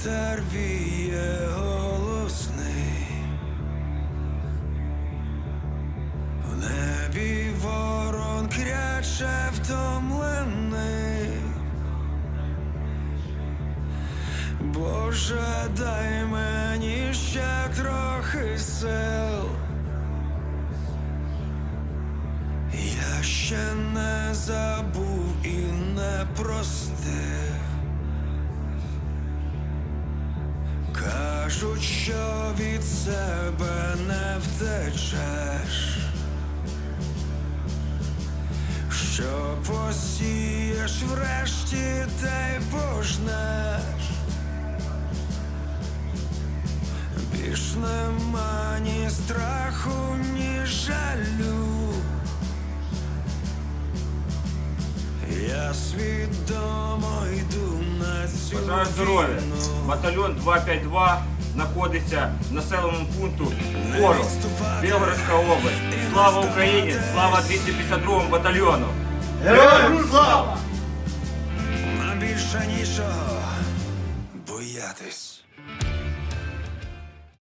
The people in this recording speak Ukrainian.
вітер віє голосний, в небі ворон кряче втомлений. Боже, дай мені ще трохи сил. Я ще не забув і не простив. Кажуть, що від себе не втечеш, що посієш врешті та й пожнеш. Більш нема ні страху, ні жалю. Я свідомо йду Бажаю здоров'я. Батальйон 252 знаходиться в населеному пункту Ворог, Білгородська область. Слава Україні! Слава 252 батальйону! Героям слава! Нам більше нічого боятись.